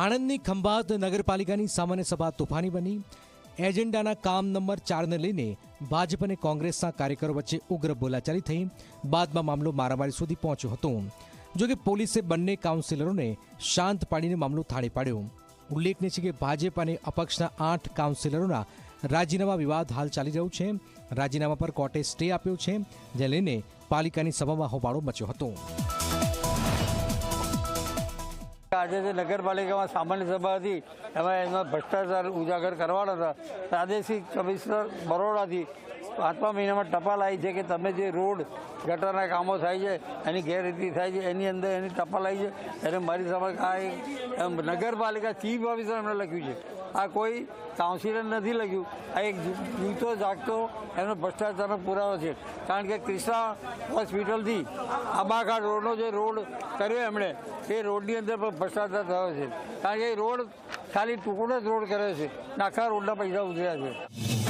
આણંદની ખંભાત નગરપાલિકાની સામાન્ય સભા તોફાની બની. એજન્ડાના કામ નંબર ચારને લઈને ભાજપ અને કોંગ્રેસના કાર્યકરો વચ્ચે ઉગ્ર બોલાચાલી થઈ. બાદમાં મામલો મારામારી સુધી પહોંચ્યો હતો. જોકે પોલીસે બંને કાઉન્સિલરોને શાંત પાડીને મામલો થાળે પાડ્યો. ઉલ્લેખનીય છે કે ભાજપ અને અપક્ષના આઠ કાઉન્સિલરોના રાજીનામા વિવાદ હાલ ચાલી રહ્યું છે. રાજીનામા પર કોર્ટે સ્ટે આપ્યો છે જે લઈને પાલિકાની સભામાં હોબાળો મચ્યો હતો. આજે જે નગરપાલિકામાં સામાન્ય સભા હતી, એમાં એમાં ભ્રષ્ટાચાર ઉજાગર કરવાના હતા. પ્રાદેશિક કમિશનર બરોડાથી પાંચમા મહિનામાં ટપાલ આવી છે કે તમે જે રોડ ગટરના કામો થાય છે, એની ગેરરીતિ થાય છે, એની અંદર એની ટપાલ આવી છે, એને મારી સમક્ષ આ નગરપાલિકા ચીફ ઓફિસર એમણે લખ્યું છે. આ કોઈ કાઉન્સિલર નથી લખ્યું. આ એક જીવતો જાગતો એનો ભ્રષ્ટાચારનો પુરાવો છે. કારણ કે ક્રિષ્ના હોસ્પિટલથી આબાઘાટ રોડનો જે રોડ કર્યો એમણે એ રોડની અંદર પણ ભ્રષ્ટાચાર થયો છે. કારણ કે રોડ ખાલી ટુકડો જ રોડ કર્યો છે. નાખા રોડના પૈસા ઉતર્યા છે.